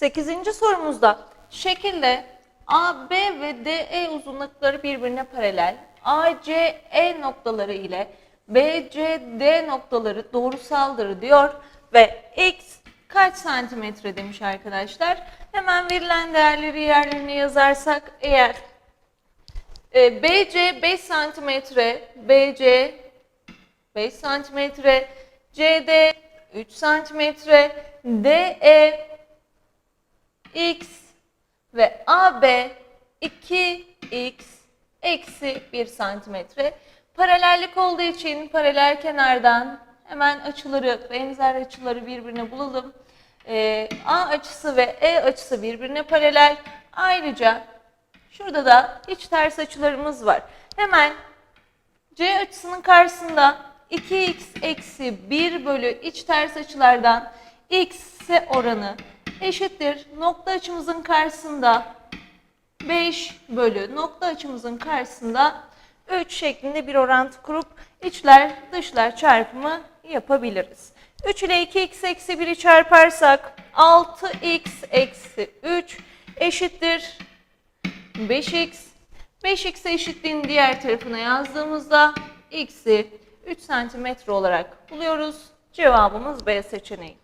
8. sorumuzda şekilde AB ve DE uzunlukları birbirine paralel. ACE noktaları ile BCD noktaları doğrusaldır diyor ve x kaç santimetre demiş arkadaşlar. Hemen verilen değerleri yerlerine yazarsak eğer e, BC 5 santimetre, BC 5 santimetre, CD 3 santimetre, DE x ve AB 2x eksi 1 santimetre. Paralellik olduğu için paralel kenardan hemen açıları, benzer açıları birbirine bulalım. Ee, A açısı ve E açısı birbirine paralel. Ayrıca şurada da iç ters açılarımız var. Hemen C açısının karşısında 2x eksi 1 bölü iç ters açılardan x'e oranı eşittir. Nokta açımızın karşısında 5 bölü nokta açımızın karşısında 3 şeklinde bir orantı kurup içler dışlar çarpımı yapabiliriz. 3 ile 2x eksi 1'i çarparsak 6x eksi 3 eşittir 5x. 5x eşitliğin diğer tarafına yazdığımızda x'i 3 santimetre olarak buluyoruz. Cevabımız B seçeneği.